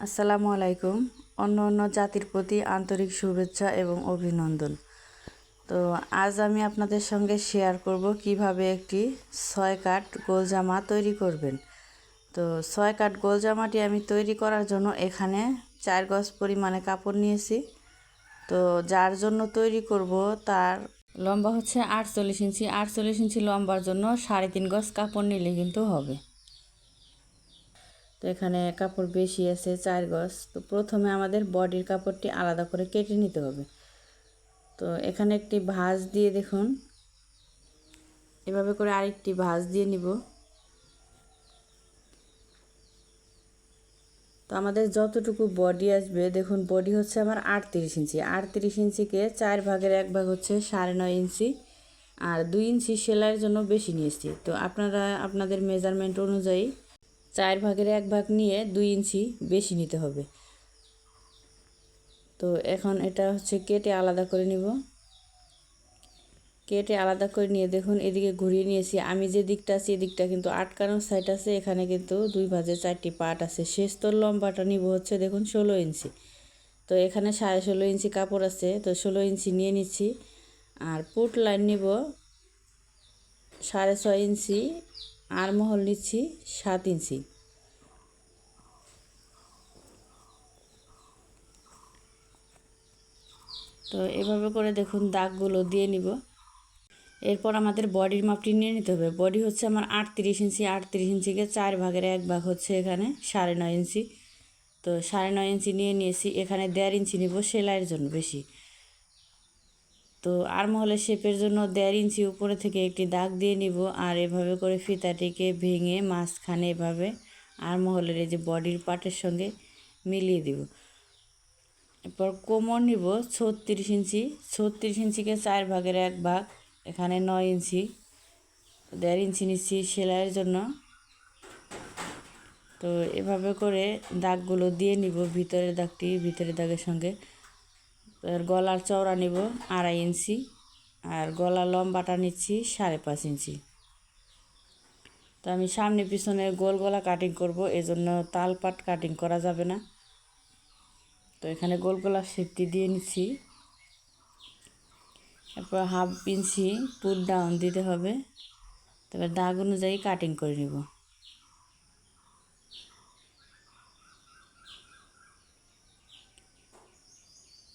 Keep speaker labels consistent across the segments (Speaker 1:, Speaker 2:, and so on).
Speaker 1: আসসালামু আলাইকুম। অন্য অন্য জাতির প্রতি আন্তরিক শুভেচ্ছা এবং অভিনন্দন। তো আজ আমি আপনাদের সঙ্গে শেয়ার করব কীভাবে একটি ছয় কাট গোল জামা তৈরি করবেন। তো ছয় কাট গোল জামাটি আমি তৈরি করার জন্য এখানে চার গজ পরিমাণে কাপড় নিয়েছি। তো যার জন্য তৈরি করব তার লম্বা হচ্ছে আটচল্লিশ ইঞ্চি। আটচল্লিশ ইঞ্চি লম্বার জন্য সাড়ে তিন গজ কাপড় নিলে কিন্তু হবে। তো এখানে কাপড় বেশি আছে চার গজ। তো প্রথমে আমাদের বডির কাপড়টি আলাদা করে কেটে নিতে হবে। তো এখানে একটি ভাঁজ দিয়ে দেখুন। এভাবে করে আরেকটি ভাঁজ দিয়ে নিব। তো আমাদের যতটুকু বডি আসবে, দেখুন বডি হচ্ছে আমার আটত্রিশ ইঞ্চি। আটত্রিশ ইঞ্চিকে চার ভাগের এক ভাগ হচ্ছে সাড়ে নয় ইঞ্চি। আর দুই ইঞ্চি সেলাইয়ের জন্য বেশি নিয়েছি। তো আপনারা, আপনাদের মেজারমেন্ট অনুযায়ী চার ভাগের এক ভাগ নিয়ে দুই ইঞ্চি বেশি নিতে হবে। তো এখন এটা হচ্ছে কেটে আলাদা করে নিব। কেটে আলাদা করে নিয়ে দেখুন, এদিকে ঘুরিয়ে নিয়েছি। আমি যে দিকটা আছি এদিকটা কিন্তু আটকানোর সাইড আছে। এখানে কিন্তু দুই ভাজে চারটি পাট আছে। শেষ তোর লম্বাটা নিব হচ্ছে দেখুন ষোলো ইঞ্চি। তো এখানে সাড়ে ষোলো ইঞ্চি কাপড় আছে। তো ষোলো ইঞ্চি নিয়ে নিচ্ছি। আর পুট লাইন নিব। সাড়ে ছয় ইঞ্চি। আর মহল নিচ্ছি সাত ইঞ্চি। তো এভাবে করে দেখুন দাগগুলো দিয়ে নিব। এরপর আমাদের বডির মাপটি নিয়ে নিতে হবে। বডি হচ্ছে আমার আটত্রিশ ইঞ্চি, আটত্রিশ ইঞ্চিকে চার ভাগের এক ভাগ হচ্ছে এখানে সাড়ে নয় ইঞ্চি। তো সাড়ে নয় ইঞ্চি নিয়ে নিয়েছি, এখানে দেড় ইঞ্চি নিব সেলাইয়ের জন্য বেশি। তো আর মহলে শেপের জন্য দেড় ইঞ্চি উপরে থেকে একটি দাগ দিয়ে নিব আর এভাবে করে ফিতাটিকে ভেঙে মাঝখানে এভাবে আর মহলের এই যে বডির পার্টের সঙ্গে মিলিয়ে দিব। এরপর কোমর নিব ছত্রিশ ইঞ্চি, ছত্রিশ ইঞ্চিকে চার ভাগের এক ভাগ, এখানে নয় ইঞ্চি, দেড় ইঞ্চি নিচ্ছি সেলাইয়ের জন্য। তো এভাবে করে দাগগুলো দিয়ে নিব, ভিতরের দাগটি ভিতরের দাগের সঙ্গে। এর গলার চওড়া নিব আড়াই ইঞ্চি, আর গলার লম্বাটা নিচ্ছি সাড়ে পাঁচ ইঞ্চি। তো আমি সামনে পিছনে গোল গলা কাটিং করব, এজন্য তালপাট কাটিং করা যাবে না। তো এখানে গোল গোলা শেপটি দিয়ে নিচ্ছি। এরপর হাফ ইঞ্চি পুট ডাউন দিতে হবে। তারপর দাগ অনুযায়ী কাটিং করে নিব।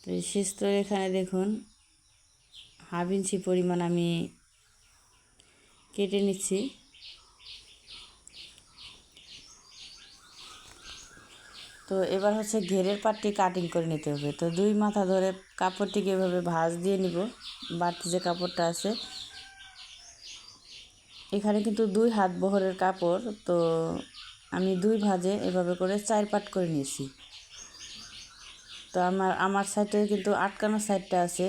Speaker 1: তো শেষ তো এখানে দেখুন, হাফ ইঞ্চি পরিমাণ আমি কেটে নিচ্ছি। তো এবার হচ্ছে ঘেরের পাটটি কাটিং করে নিতে হবে। তো দুই মাথা ধরে কাপড়টিকে এভাবে ভাঁজ দিয়ে নিব। বাড়তি যে কাপড়টা আছে, এখানে কিন্তু দুই হাত বহরের কাপড়। তো আমি দুই ভাজে এভাবে করে চার পাট করে নিয়েছি। তো আমার আমার সাইডে কিন্তু আটকানো সাইডটা আছে,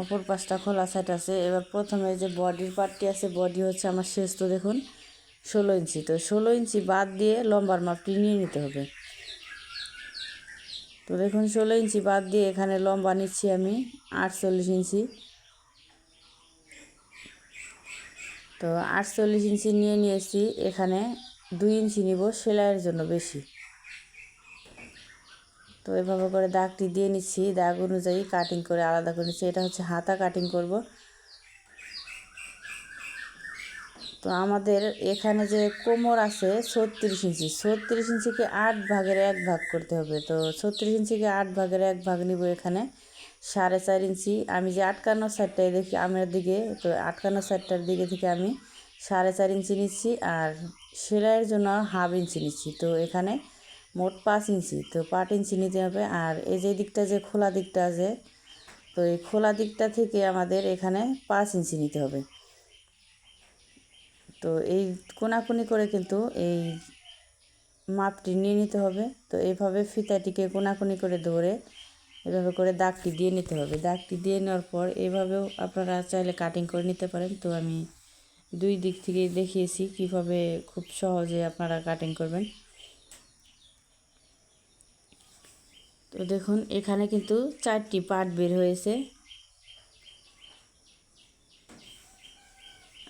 Speaker 1: অপর পাশটা খোলা সাইড আছে। এবার প্রথমে যে বডির পার্টটি আছে, বডি হচ্ছে আমার শেষ। তো দেখুন, ষোলো ইঞ্চি। তো ষোলো ইঞ্চি বাদ দিয়ে লম্বার মাপটি নিয়ে নিতে হবে। তো দেখুন, ষোলো ইঞ্চি বাদ দিয়ে এখানে লম্বা নিচ্ছি আমি, আটচল্লিশ ইঞ্চি। তো আটচল্লিশ ইঞ্চি নিয়ে নিয়েছি, এখানে দুই ইঞ্চি নিব সেলাইয়ের জন্য বেশি। তো এভাবে করে দাগটি দিয়ে নিচ্ছি, দাগ অনুযায়ী কাটিং করে আলাদা করে নিচ্ছি, এটা হচ্ছে হাতা কাটিং করব। তো আমাদের এখানে যে কোমর আছে ছত্রিশ ইঞ্চি, ছত্রিশ ইঞ্চিকে আট ভাগের এক ভাগ করতে হবে। তো ছত্রিশ ইঞ্চিকে আট ভাগের এক ভাগ নিব এখানে, সাড়ে চার ইঞ্চি। আমি যে আটকানো সাইডটায় দেখি আমার দিকে, তো আটকানো সাইডটার দিকে থেকে আমি সাড়ে চার ইঞ্চি নিচ্ছি আর সেলাইয়ের জন্য হাফ ইঞ্চি নিচ্ছি। তো এখানে মোট পাঁচ ইঞ্চি, তো পাঁচ ইঞ্চি নিতে হবে। আর এই যে দিকটা যে খোলা দিকটা আছে, তো এই খোলা দিকটা থেকে আমাদের এখানে পাঁচ ইঞ্চি নিতে হবে। তো এই কোনাকুনি করে কিন্তু এই মাপটি নিয়ে নিতে হবে। তো এইভাবে ফিতাটিকে কোনাকুনি করে ধরে এভাবে করে দাগটি দিয়ে নিতে হবে। দাগটি দিয়ে নেওয়ার পর এভাবেও আপনারা চাইলে কাটিং করে নিতে পারেন। তো আমি দুই দিক থেকে দেখিয়েছি কীভাবে খুব সহজে আপনারা কাটিং করবেন। তো দেখুন, এখানে কিন্তু চারটি পার্ট বের হয়েছে।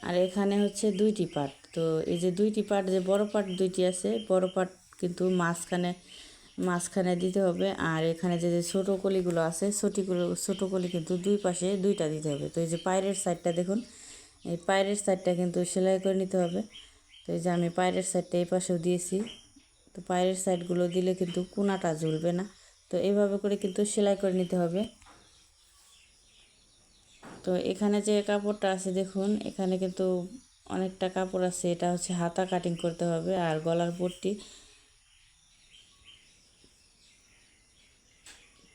Speaker 1: আর এখানে হচ্ছে দুইটি পার্ট। তো এই যে দুইটি পার্ট, যে বড় পার্ট দুইটি আছে, বড় পার্ট কিন্তু মাঝখানে মাঝখানে দিতে হবে। আর এখানে যে যে ছোটো কলিগুলো আছে, ছোটিগুলো, ছোটো কলি কিন্তু দুই পাশে দুইটা দিতে হবে। তো এই যে পায়ের সাইডটা দেখুন, এই পায়ের সাইডটা কিন্তু সেলাই করে নিতে হবে। তো এই যে আমি পায়ের সাইডটা এই পাশেও দিয়েছি। তো পায়ের সাইডগুলো দিলে কিন্তু কোনাটা ঝুলবে না। তো এইভাবে করে কিন্তু সেলাই করে নিতে হবে। তো এখানে যে কাপড়টা আছে দেখুন, এখানে কিন্তু অনেকটা কাপড় আছে। এটা হচ্ছে হাতা কাটিং করতে হবে আর গলার পট্টি।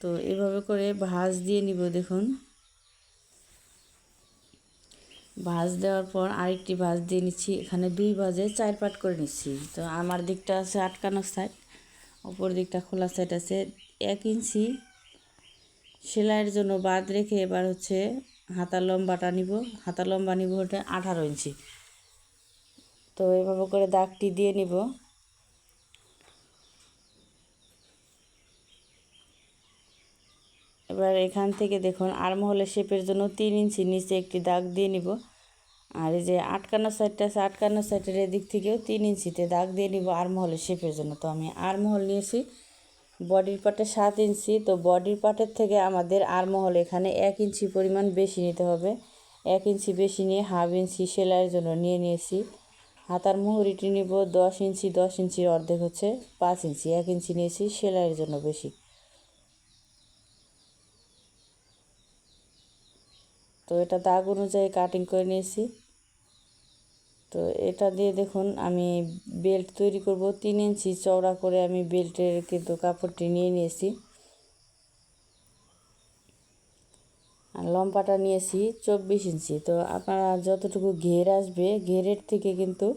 Speaker 1: তো এভাবে করে ভাঁজ দিয়ে নিব দেখুন। ভাঁজ দেওয়ার পর আরেকটি ভাঁজ দিয়ে নিচ্ছি। এখানে দুই ভাঁজে চার পাট করে নিচ্ছি। তো আমার দিকটা আছে আটকানোর সাইড অপর দিকটা খোলা সাইড আছে। এক ইঞ্চি সেলাইয়ের জন্য বাদ রেখে এবার হচ্ছে হাতা লম্বাটা নিব। হাতা লম্বা নিব ওটা আঠারো ইঞ্চি। তো এভাবে করে দাগটি দিয়ে নিব। এবার এখান থেকে দেখুন আরমহলের শেপের জন্য তিন ইঞ্চি নিচে একটি দাগ দিয়ে নিব। আর এই যে আটকানো সাইডটা আছে, আটকানো সাইডের এদিক থেকেও তিন ইঞ্চিতে দাগ দিয়ে নিব আরমহলের শেপের জন্য। তো আমি আরমহল নিয়েছি। বডির পাটে সাত ইঞ্চি, তো বডির পাটের থেকে আমাদের আরমহল এখানে এক ইঞ্চি পরিমাণ বেশি নিতে হবে। এক ইঞ্চি বেশি নিয়ে হাফ ইঞ্চি সেলাইয়ের জন্য নিয়ে নিয়েছি। হাতার মুহুরিটি নিব, দশ ইঞ্চি, দশ ইঞ্চির অর্ধেক হচ্ছে পাঁচ ইঞ্চি। এক ইঞ্চি নিয়েছি, সেলাইয়ের জন্য বেশি। তো এটা দাগ অনুযায়ী কাটিং করে নিয়েছি। তো এটা দিয়ে দেখুন, আমি বেল্ট তৈরি করব। তিন ইঞ্চি চওড়া করে আমি বেল্টের কিন্তু কাপড়টি নিয়ে নিয়েছি। আর লম্বাটা নিয়েছি চব্বিশ ইঞ্চি। তো আপনারা যতটুকু ঘের আসবে, ঘেরের থেকে কিন্তু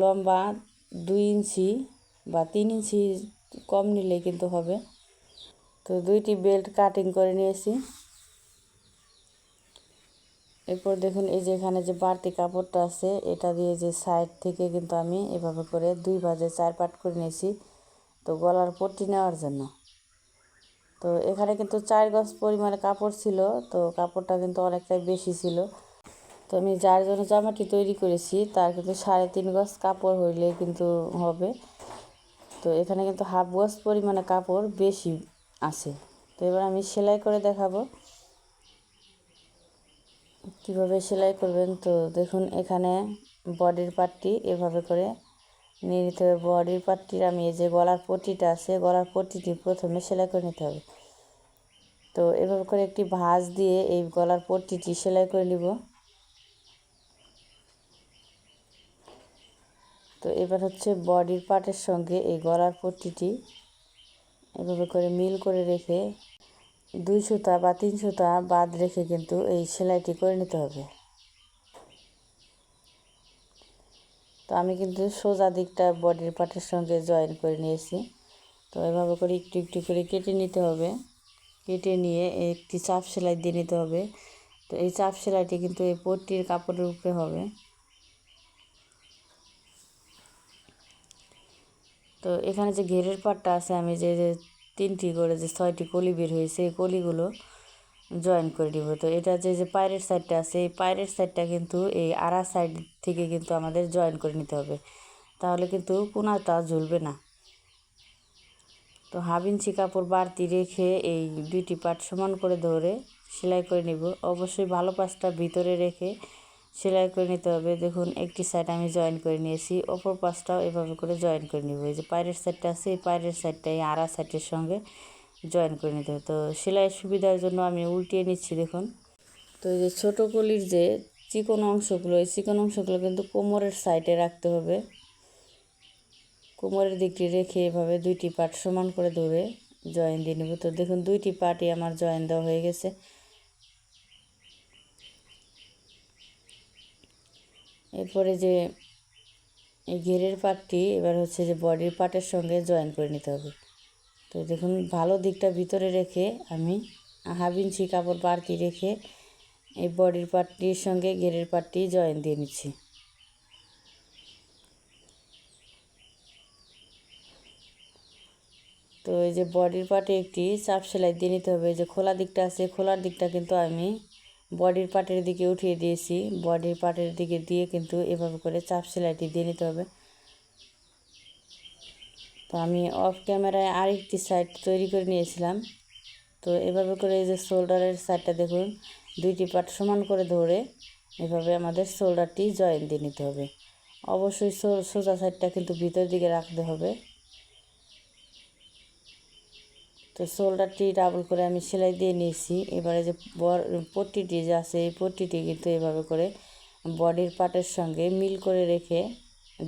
Speaker 1: লম্বা দুই ইঞ্চি বা তিন ইঞ্চি কম নিলে কিন্তু হবে। তো দুইটি বেল্ট কাটিং করে নিয়েছি। এরপর দেখুন এই যে এখানে যে বাড়তি কাপড়টা আছে, এটা দিয়ে যে সাইড থেকে কিন্তু আমি এভাবে করে দুই ভাজে চার পাট করে নিয়েছি। তো গলার পট্টি নেওয়ার জন্য। তো এখানে কিন্তু চার গজ পরিমাণে কাপড় ছিল, তো কাপড়টা কিন্তু অনেকটাই বেশি ছিল। তো আমি যার জন্য জামাটি তৈরি করেছি, তার কিন্তু সাড়ে তিন গজ কাপড় হইলে কিন্তু হবে। তো এখানে কিন্তু হাফ গজ পরিমাণে কাপড় বেশি আছে। তো এবার আমি সেলাই করে দেখাবো। কীভাবে সেলাই করবেন তো দেখুন, এখানে বডির পার্টটি এভাবে করে নিয়ে নিতে হবে। বডির পার্টটির আমি এই যে গলার পটিটা আছে, গলার পটিটি প্রথমে সেলাই করে নিতে হবে। তো এভাবে করে একটি ভাঁজ দিয়ে এই গলার পট্টিটি সেলাই করে নিব। তো এবার হচ্ছে বডির পার্টের সঙ্গে এই গলার পট্টিটি এভাবে করে মিল করে রেখে দুই সুতা বা তিন সুতা বাদ রেখে কিন্তু এই সেলাইটি করে নিতে হবে। তো আমি কিন্তু সোজা দিকটা বডির পার্টের সঙ্গে জয়েন করে নিয়েছি। তো এভাবে করে একটু একটু করে কেটে নিতে হবে। কেটে নিয়ে একটি চাপ সেলাই দিয়ে নিতে হবে। তো এই চাপ সেলাইটি কিন্তু এই পট্টির কাপড়ের উপরে হবে। তো এখানে যে ঘেরের পাটটা আছে, আমি যে তিনটি করে যে ছয়টি কলি বের হয়েছে, এই কলিগুলো জয়েন করে দিব। তো এটা যে যে পায়ের সাইডটা আছে, এই পায়ের সাইডটা কিন্তু এই আড়া সাইড থেকে কিন্তু আমাদের জয়েন করে নিতে হবে। তাহলে কিন্তু কোনাটা ঝুলবে না। তো হাফ ইঞ্চি কাপড় বাড়তি রেখে এই দুইটি পাট সমান করে ধরে সেলাই করে নিব। অবশ্যই ভালো পাশটা ভিতরে রেখে সেলাই করে নিতে হবে। দেখুন, একটি সাইড আমি জয়েন করে নিয়েছি। অপর পাশটাও এভাবে করে জয়েন করে নিব। এই যে পায়ের সাইডটা আছে, এই পায়ের সাইডটা এই আড়া সাইডের সঙ্গে জয়েন করে নিতে হবে। তো সেলাইয়ের সুবিধার জন্য আমি উল্টিয়ে নিচ্ছি, দেখুন। তো এই যে ছোটো কলির যে চিকন অংশগুলো, এই চিকন অংশগুলো কিন্তু কোমরের সাইডে রাখতে হবে। কোমরের দিকটি রেখে এভাবে দুইটি পার্ট সমান করে ধরে জয়েন দিয়ে নেব। তো দেখুন, দুইটি পার্টই আমার জয়েন দেওয়া হয়ে গেছে। এরপরে যে এই ঘেরের পার্টটি এবার হচ্ছে যে বডির পার্টের সঙ্গে জয়েন করে নিতে হবে। তো দেখুন, ভালো দিকটা ভিতরে রেখে আমি হাফ ইঞ্চি কাপড় বাড়তি রেখে এই বডির পার্টটির সঙ্গে ঘেরের পার্টটি জয়েন দিয়ে নিচ্ছি। তো এই যে বডির পার্টে একটি চাপ সেলাই দিয়ে নিতে হবে। যে খোলা দিকটা আছে, খোলার দিকটা কিন্তু আমি বডির পার্টের দিকে উঠিয়ে দিয়েছি। বডির পার্টের দিকে দিয়ে কিন্তু এভাবে করে চাপ সেলাইটি দিয়ে নিতে হবে। তো আমি অফ ক্যামেরায় আরেকটি সাইড তৈরি করে নিয়েছিলাম। তো এভাবে করে এই যে শোল্ডারের সাইডটা দেখুন, দুইটি পার্ট সমান করে ধরে এভাবে আমাদের শোল্ডারটি জয়েন দিয়ে নিতে হবে। অবশ্যই সোজা সাইডটা কিন্তু ভিতর দিকে রাখতে হবে। তো শোল্ডারটি ডাবল করে আমি সেলাই দিয়ে নিয়েছি। এবারে যে পট্টিটি যে আছে, এই পট্টিটি কিন্তু এভাবে করে বডির পার্টের সঙ্গে মিল করে রেখে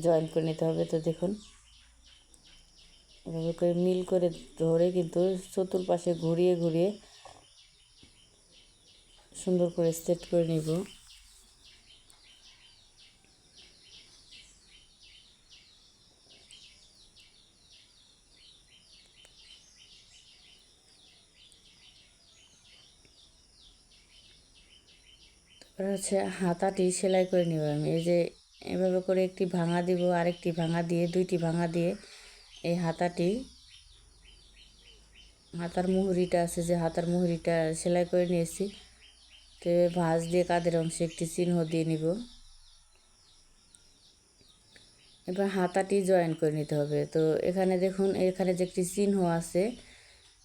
Speaker 1: জয়েন করে নিতে হবে। তো দেখুন, এভাবে করে মিল করে ধরে কিন্তু চতুর্পাশে ঘুরিয়ে ঘুরিয়ে সুন্দর করে সেট করে নিব। হচ্ছে হাতাটি সেলাই করে নেব আমি। এই যে এভাবে করে একটি ভাঙা দিব, আরেকটি ভাঙা দিয়ে, দুইটি ভাঙা দিয়ে এই হাতাটি, হাতার মুহুরিটা আছে যে হাতার মুহুরিটা সেলাই করে নিয়েছি। তো ভাঁজ দিয়ে কাদের অংশে একটি চিহ্ন দিয়ে নিব। এবার হাতাটি জয়েন করে নিতে হবে। তো এখানে দেখুন, এখানে যে একটি চিহ্ন আছে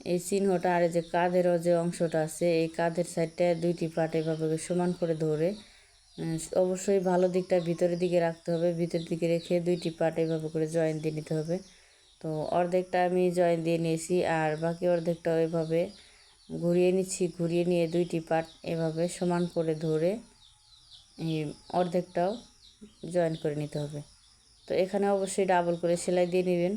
Speaker 1: এই চিহ্নটা আর যে কাঁধেরও যে অংশটা আছে, এই কাঁধের সাইডটা দুইটি পার্ট এভাবে সমান করে ধরে অবশ্যই ভালো দিকটা ভিতরের দিকে রাখতে হবে, ভিতরের দিকে রেখে দুইটি পার্ট এভাবে করে জয়েন দিয়ে নিতে হবে। তো অর্ধেকটা আমি জয়েন দিয়ে নিয়েছি আর বাকি অর্ধেকটা এভাবে ঘুরিয়ে নিচ্ছি, ঘুরিয়ে নিয়ে দুইটি পার্ট এভাবে সমান করে ধরে এই অর্ধেকটাও জয়েন করে নিতে হবে। তো এখানে অবশ্যই ডাবল করে সেলাই দিয়ে নেবেন।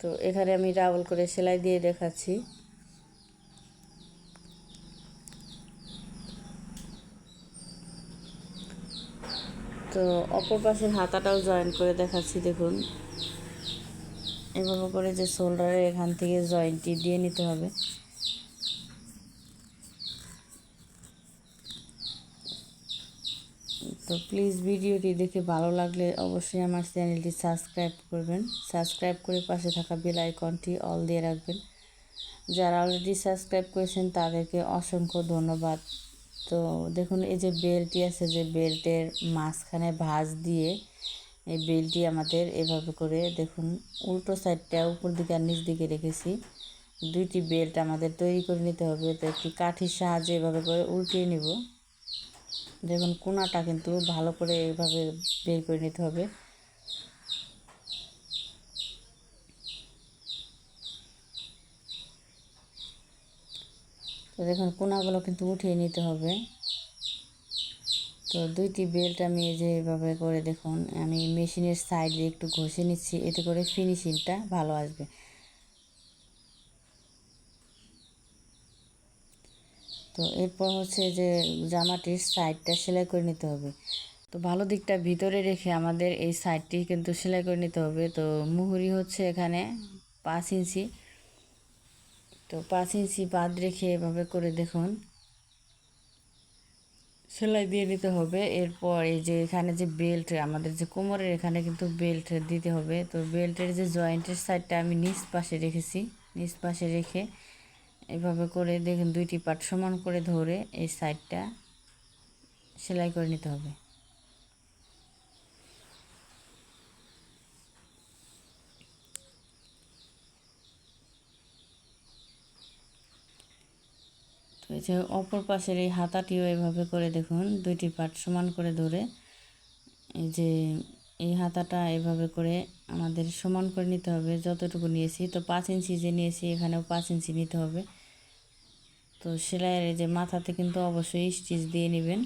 Speaker 1: তো এখানে আমি ডাবল করে সেলাই দিয়ে দেখাচ্ছি। তো অপর পাশের হাতাটাও জয়েন করে দেখাচ্ছি, দেখুন। এভাবে করে যে শোল্ডারে এখান থেকে জয়েন্টটি দিয়ে নিতে হবে। তো প্লিজ ভিডিওটি দেখে ভালো লাগলে অবশ্যই আমার চ্যানেলটি সাবস্ক্রাইব করবেন। সাবস্ক্রাইব করে পাশে থাকা বেল আইকনটি অল দিয়ে রাখবেন। যারা অলরেডি সাবস্ক্রাইব করেছেন, তাদেরকে অসংখ্য ধন্যবাদ। তো দেখুন, এই যে বেলটি আছে, যে বেল্টের মাঝখানে ভাঁজ দিয়ে এই বেলটি আমাদের এভাবে করে দেখুন, উল্টো সাইডটা উপর দিকে আর নিচ দিকে রেখেছি। দুইটি বেল্ট আমাদের তৈরি করে নিতে হবে। তো একটি কাঠির সাহায্যে এভাবে করে উল্টিয়ে নিব। দেখুন, কোনাটা কিন্তু ভালো করে এভাবে বের করে নিতে হবে। তো দেখুন, কোনাগুলো কিন্তু উঠিয়ে নিতে হবে। তো দুইটি বেল্ট আমি যে এভাবে করে দেখুন, আমি মেশিনের সাইডে একটু ঘষে নিচ্ছি, এতে করে ফিনিশিংটা ভালো আসবে। তো এরপর হচ্ছে যে জামাটির সাইডটা সেলাই করে নিতে হবে। তো ভালো দিকটা ভিতরে রেখে আমাদের এই সাইডটি কিন্তু সেলাই করে নিতে হবে। তো মুহুরি হচ্ছে এখানে পাঁচ ইঞ্চি। তো পাঁচ ইঞ্চি বাদ রেখে এভাবে করে দেখুন। সেলাই দিয়ে নিতে হবে। এরপর এই যে এখানে যে বেল্ট আমাদের যে কোমরের এখানে কিন্তু বেল্ট দিতে হবে। তো বেল্টের যে জয়েন্টের সাইডটা আমি নিচ পাশে রেখেছি। নিচ পাশে রেখে এভাবে করে দেখুন দুইটি পাট সমান করে ধরে এই সাইডটা সেলাই করে নিতে হবে। অপর পাশের এই হাতাটিও এভাবে করে দেখুন, দুইটি পাট সমান করে ধরে এই যে এই হাতাটা এভাবে করে আমাদের সমান করে নিতে হবে, যতটুকু নিয়েছি। তো পাঁচ ইঞ্চি যে নিয়েছি, এখানেও পাঁচ ইঞ্চি নিতে হবে। তো সেলাইয়ের যে মাথাতে কিন্তু অবশ্যই স্টিচ দিয়ে নেবেন।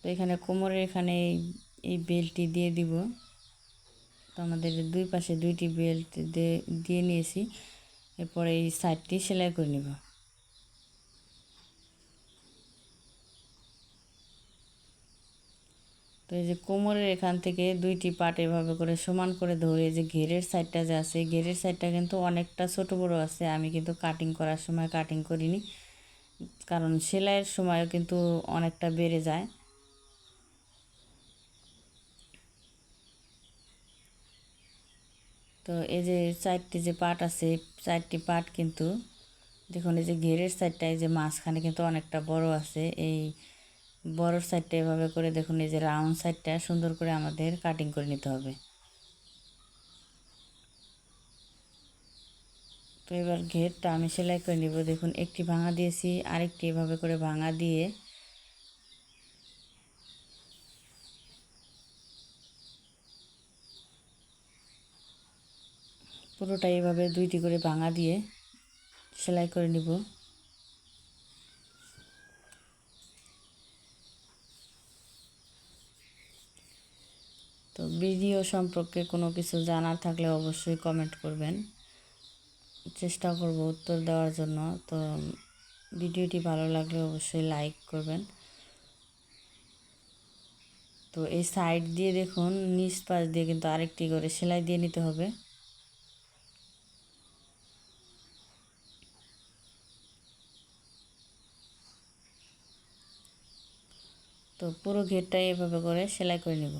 Speaker 1: তো এখানে কোমরের এখানে এই বেল্টটি দিয়ে দিব। তো আমাদের দুই পাশে দুইটি বেল্ট দিয়ে নিয়েছি। এরপরে এই সাইডটি সেলাই করে নিব। তো এই যে কোমরের এখান থেকে দুইটি পাট এভাবে করে সমান করে ধরে যে ঘেরের সাইডটা যে আছে ঘেরের সাইডটা কিন্তু অনেকটা ছোট বড় আছে। আমি কিন্তু কাটিং করার সময় কাটিং করিনি, কারণ সেলাইয়ের সময়ও কিন্তু অনেকটা বেড়ে যায়। তো এই যে চারটি যে পার্ট আছে, চারটি পাট কিন্তু দেখুন, এই যে ঘেরের সাইডটা এই যে মাঝখানে কিন্তু অনেকটা বড় আছে। এই বড় সাইডটা এভাবে করে দেখুন, এই যে রাউন্ড সাইডটা সুন্দর করে আমাদের কাটিং করে নিতে হবে। তো এবার ঘেরটা আমি সেলাই করে নিব। দেখুন, একটি ভাঙা দিয়েছি, আরেকটি এভাবে করে ভাঙা দিয়ে পুরোটা এভাবে দুইটি করে ভাঙা দিয়ে সেলাই করে নিব। তো ভিডিও সম্পর্কে কোনো কিছু জানার থাকলে অবশ্যই কমেন্ট করবেন। চেষ্টা করব উত্তর দেওয়ার জন্য। তো ভিডিওটি ভালো লাগলে অবশ্যই লাইক করবেন। তো এই সাইড দিয়ে দেখুন, নিচ পাশ দিয়ে কিন্তু আরেকটি করে সেলাই দিয়ে নিতে হবে। তো পুরো ঘেরটাই এভাবে করে সেলাই করে নেব।